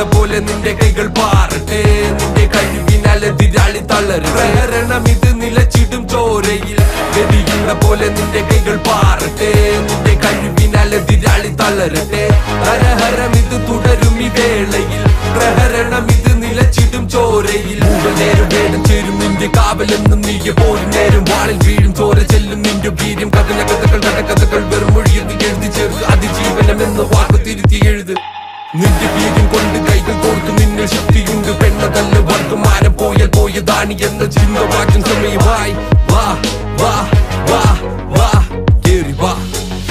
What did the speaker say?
പോലെ നിന്റെ കൈകൾ പാറട്ടെ. നിന്റെ കഴിവിനാൽ എതിരാളി തളരും പ്രഹരണം ഇത് നിലച്ചിടും ചോരയിൽ. ഗതിയുന്ന പോലെ നിന്റെ കൈകൾ പാറട്ടെ. നിന്റെ കഴിവിനാൽ എതിരാളി തളരട്ടെ. ഹരഹരം ഇത് തുടരും ഈ വേളയിൽ. പ്രഹരണം ഇത് നിലച്ചിടും ചോരയിൽ. നേരം വേണം ചേരും നിന്റെ കാവലെന്നും നീയ പോരും നേരം. നിന്റെ വീര്യം കൊണ്ട് കൈകൾ കോർത്തു നിന്നിൽ ശക്തിയുണ്ട്. പെണ്ണതല്ല വർത്തമാനം പോയാൽ പോയതാണ് എന്ന ചിന്ത മാറ്റം സമയമായി.